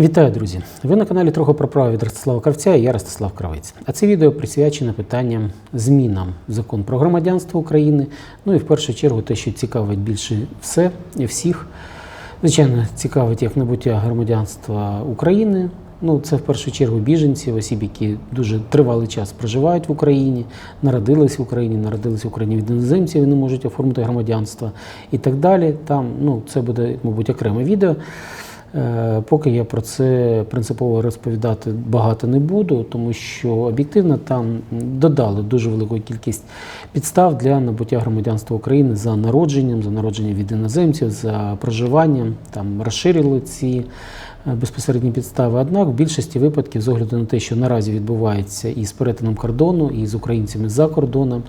Вітаю, друзі! Ви на каналі Трохи про право від Ростислава Кравця і я Ростислав Кравець. А це відео присвячене питанням змінам закон про громадянство України. Ну і в першу чергу те, що цікавить більше все і всіх. Звичайно, цікавить як набуття громадянства України. Ну, це в першу чергу біженці, осіб, які дуже тривалий час проживають в Україні, народились в Україні, народились в Україні від іноземців не можуть оформити громадянство і так далі. Там ну, це буде, мабуть, окреме відео. Е, Поки я про це принципово розповідати багато не буду, тому що об'єктивно там додали дуже велику кількість підстав для набуття громадянства України за народженням, за народженням від іноземців, за проживанням. Там розширили ці е, безпосередні підстави. Однак в більшості випадків, з огляду на те, що наразі відбувається і з перетином кордону, і з українцями за кордоном,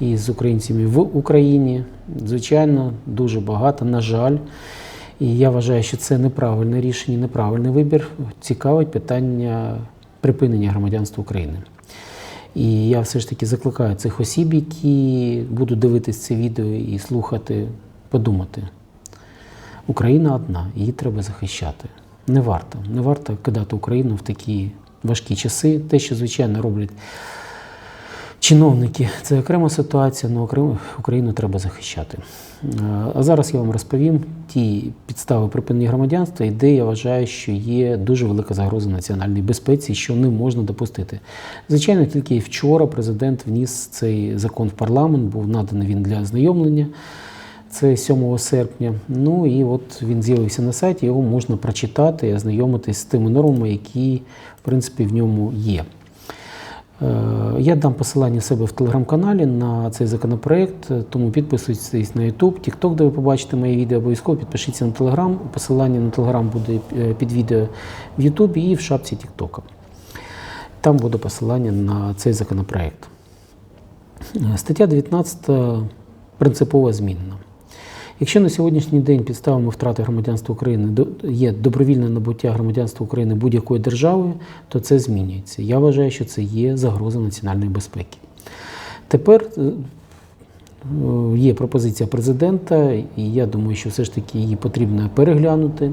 і з українцями в Україні, звичайно, дуже багато, на жаль. І я вважаю, що це неправильне рішення, неправильний вибір. Цікавить питання припинення громадянства України. І я все ж таки закликаю цих осіб, які будуть дивитися це відео і слухати, подумати. Україна одна, її треба захищати. Не варто. Не варто кидати Україну в такі важкі часи. Те, що, звичайно, роблять чиновники, це окрема ситуація, але окремо Україну треба захищати. А зараз я вам розповім ті підстави припинення громадянства, і де я вважаю, що є дуже велика загроза національній безпеці, що не можна допустити. Звичайно, тільки вчора президент вніс цей закон в парламент, був наданий він для ознайомлення. Це 7 серпня. Ну і от він з'явився на сайті, його можна прочитати і ознайомитись з тими нормами, які в принципі в ньому є. Е, Я дам посилання себе в телеграм-каналі на цей законопроект, тому підписуйтесь на YouTube, TikTok, де ви побачите мої відео, обов'язково підпишіться на Telegram. Посилання на Telegram буде е, під відео в YouTube і в шапці TikTok. Там буде посилання на цей законопроект. Е, Стаття 19 принципово змінена. Якщо на сьогоднішній день підставами втрати громадянства України є добровільне набуття громадянства України будь-якої держави, то це змінюється. Я вважаю, що це є загроза національної безпеки. Тепер е, е, є пропозиція президента, і я думаю, що все ж таки її потрібно переглянути. Е,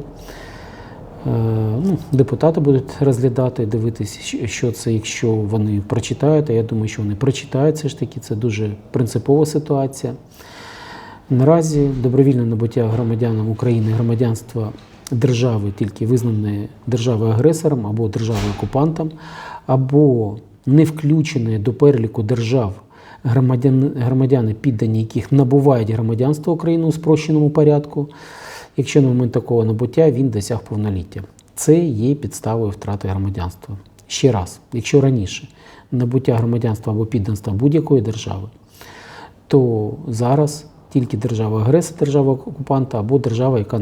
Ну, депутати будуть розглядати, дивитися, що це, якщо вони прочитають. А я думаю, що вони прочитають все ж таки. Це дуже принципова ситуація. Наразі добровільне набуття громадянам України громадянства держави, тільки визнане державою агресором або державою окупантом, або не включене до переліку держав громадяни, громадяни, піддані яких набувають громадянство України у спрощеному порядку, якщо на момент такого набуття він досяг повноліття. Це є підставою втрати громадянства. Ще раз, якщо раніше набуття громадянства або підданства будь-якої держави, то зараз тільки держава-агресор, держава-окупанта або держава, яка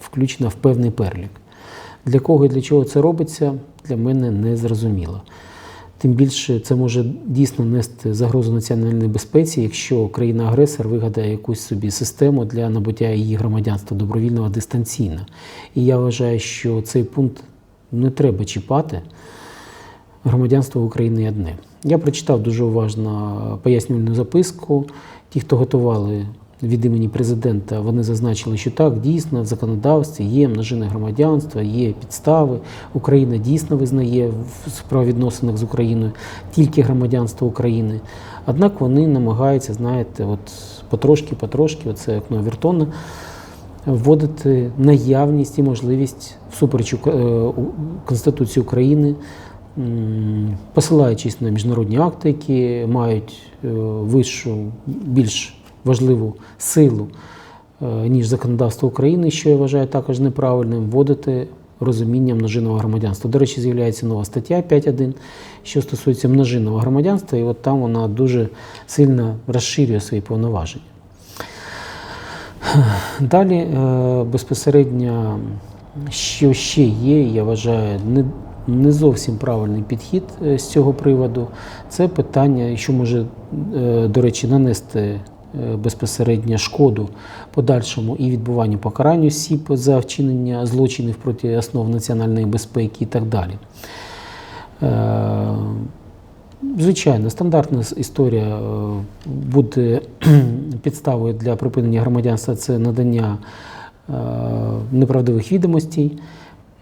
включена в певний перелік. Для кого і для чого це робиться, для мене не зрозуміло. Тим більше це може дійсно нести загрозу національній безпеці, якщо країна-агресор вигадає якусь собі систему для набуття її громадянства добровільного дистанційно. І я вважаю, що цей пункт не треба чіпати. Громадянство України одне. Я прочитав дуже уважно пояснювальну записку. Ті, хто готували від імені президента, вони зазначили, що так, дійсно в законодавстві є множинне громадянство, є підстави. Україна дійсно визнає в правовідносинах з Україною тільки громадянство України. Однак вони намагаються, знаєте, от потрошки-потрошки, оце окно Віртона, вводити наявність і можливість всупереч е, Конституції України, посилаючись на міжнародні акти, які мають е, вищу, більш важливу силу, е, ніж законодавство України, що я вважаю також неправильним, вводити розуміння множинного громадянства. До речі, з'являється нова стаття 5.1, що стосується множинного громадянства, і от там вона дуже сильно розширює свої повноваження. Далі е, безпосередньо, що ще є, я вважаю, не, не зовсім правильний підхід е, з цього приводу. Це питання, що може, до речі, нанести безпосередньо шкоду подальшому і відбуванню покарань осіб за вчинення злочинів проти основ національної безпеки і так далі. Е, Звичайно, стандартна історія е, буде підставою для припинення громадянства це надання е, неправдивих відомостей,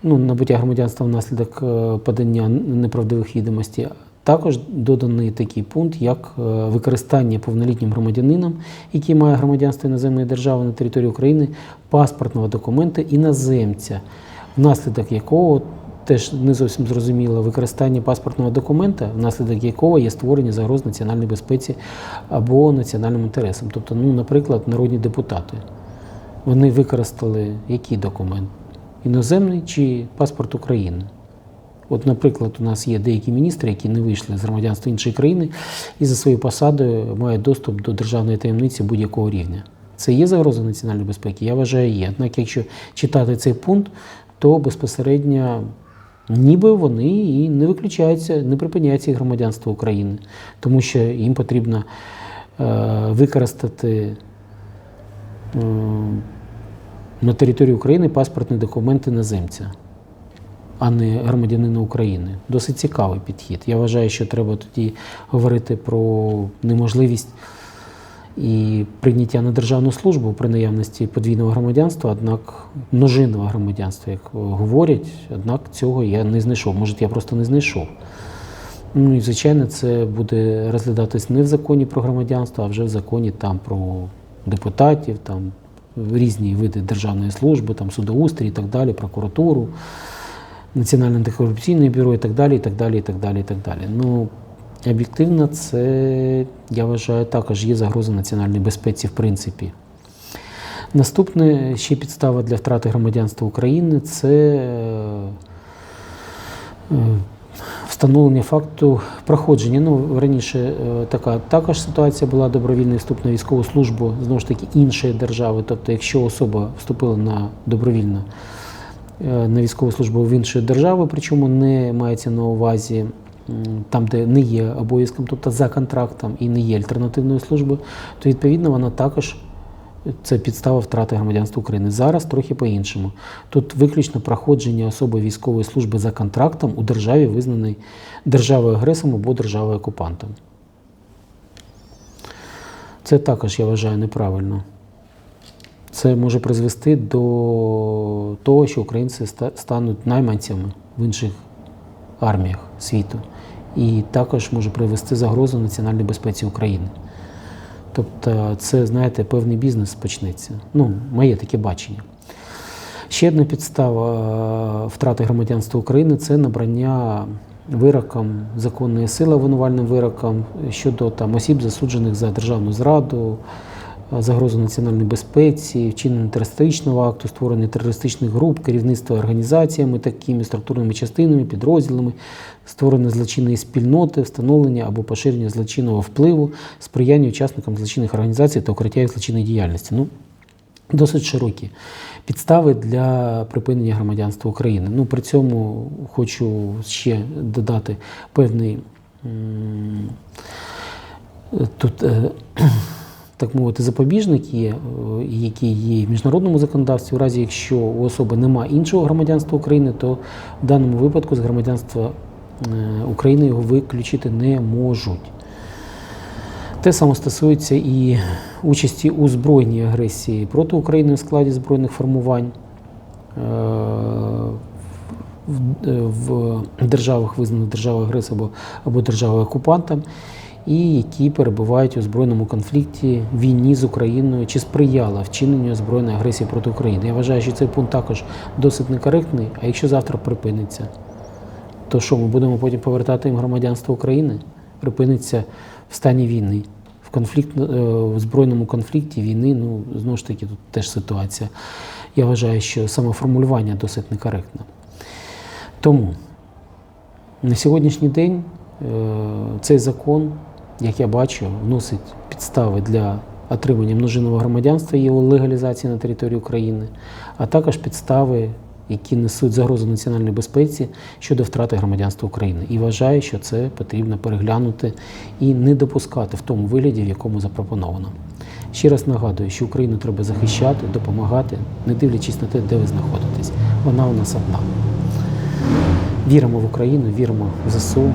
ну, набуття громадянства внаслідок е, подання неправдивих відомостей. Також доданий такий пункт, як е, використання повнолітнім громадянином, який має громадянство іноземної держави на території України, паспортного документа іноземця, внаслідок якого теж не зовсім зрозуміло використання паспортного документа, внаслідок якого є створення загроз національній безпеці або національним інтересам. Тобто, ну, наприклад, народні депутати. Вони використали який документ? Іноземний чи паспорт України? От, наприклад, у нас є деякі міністри, які не вийшли з громадянства іншої країни і за своєю посадою мають доступ до державної таємниці будь-якого рівня. Це є загроза національної безпеки? Я вважаю, є. Однак, якщо читати цей пункт, то безпосередньо ніби вони і не виключаються, не припиняється їх громадянство України, тому що їм потрібно е, використати е, на території України паспортний документ іноземця, а не громадянина України. Досить цікавий підхід. Я вважаю, що треба тоді говорити про неможливість і прийняття на державну службу при наявності подвійного громадянства, однак множинного громадянства, як говорять, однак цього я не знайшов. Може, я просто не знайшов. Ну і звичайно, це буде розглядатись не в законі про громадянство, а вже в законі там про депутатів, там різні види державної служби, там судоустрій і так далі, прокуратуру, Національне антикорупційне бюро і так далі, і так далі, і так далі, і так далі. Ну, об'єктивно, це, я вважаю, також є загроза національній безпеці, в принципі. Наступне ще підстава для втрати громадянства України це е, е, встановлення факту проходження. Ну, раніше е, така також ситуація була добровільний вступ на військову службу знову ж таки іншої держави. Тобто, якщо особа вступила на добровільно е, на військову службу в іншої держави, причому не мається на увазі там, де не є обов'язком, тобто за контрактом і не є альтернативною службою, то відповідно вона також. Це підстава втрати громадянства України. Зараз трохи по-іншому. Тут виключно проходження особи військової служби за контрактом у державі, визнаної державою агресором або державою окупантом. Це також, я вважаю, неправильно. Це може призвести до того, що українці стануть найманцями в інших арміях світу. І також може привести загрозу національній безпеці України. Тобто, це, знаєте, певний бізнес почнеться. Ну, моє таке бачення. Ще одна підстава е, втрати громадянства України це набрання вироком законної сили обвинувальним вироком щодо там, осіб, засуджених за державну зраду, загрозу національній безпеці, вчинення терористичного акту, створення терористичних груп, керівництво організаціями, такими структурними частинами, підрозділами, створення злочинної спільноти, встановлення або поширення злочинного впливу, сприяння учасникам злочинних організацій та укриття їх злочинної діяльності. Ну, досить широкі підстави для припинення громадянства України. Ну, при цьому хочу ще додати певний тут. Так мовити, запобіжник є, е, який є в міжнародному законодавстві. У разі, якщо у особи немає іншого громадянства України, то в даному випадку з громадянства е, України його виключити не можуть. Те саме стосується і участі у збройній агресії проти України в складі збройних формувань е, в, державах, визнаних державою агресором або державою окупантом, і які перебувають у збройному конфлікті війні з Україною чи сприяла вчиненню збройної агресії проти України. Я вважаю, що цей пункт також досить некоректний. А якщо завтра припиниться, то що ми будемо потім повертати їм громадянство України? Припиниться в стані війни. В конфлікт, е, в збройному конфлікті війни, ну знову ж таки, тут теж ситуація. Я вважаю, що саме формулювання досить некоректне. Тому на сьогоднішній день е, цей закон, як я бачу, вносить підстави для отримання множинного громадянства і його легалізації на території України, а також підстави, які несуть загрозу національній безпеці щодо втрати громадянства України. І вважаю, що це потрібно переглянути і не допускати в тому вигляді, в якому запропоновано. Ще раз нагадую, що Україну треба захищати, допомагати, не дивлячись на те, де ви знаходитесь. Вона у нас одна. Віримо в Україну, віримо в ЗСУ,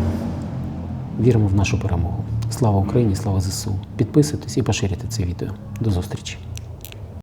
віримо в нашу перемогу. Слава Україні, слава ЗСУ. Підписуйтесь і поширюйте це відео. До зустрічі.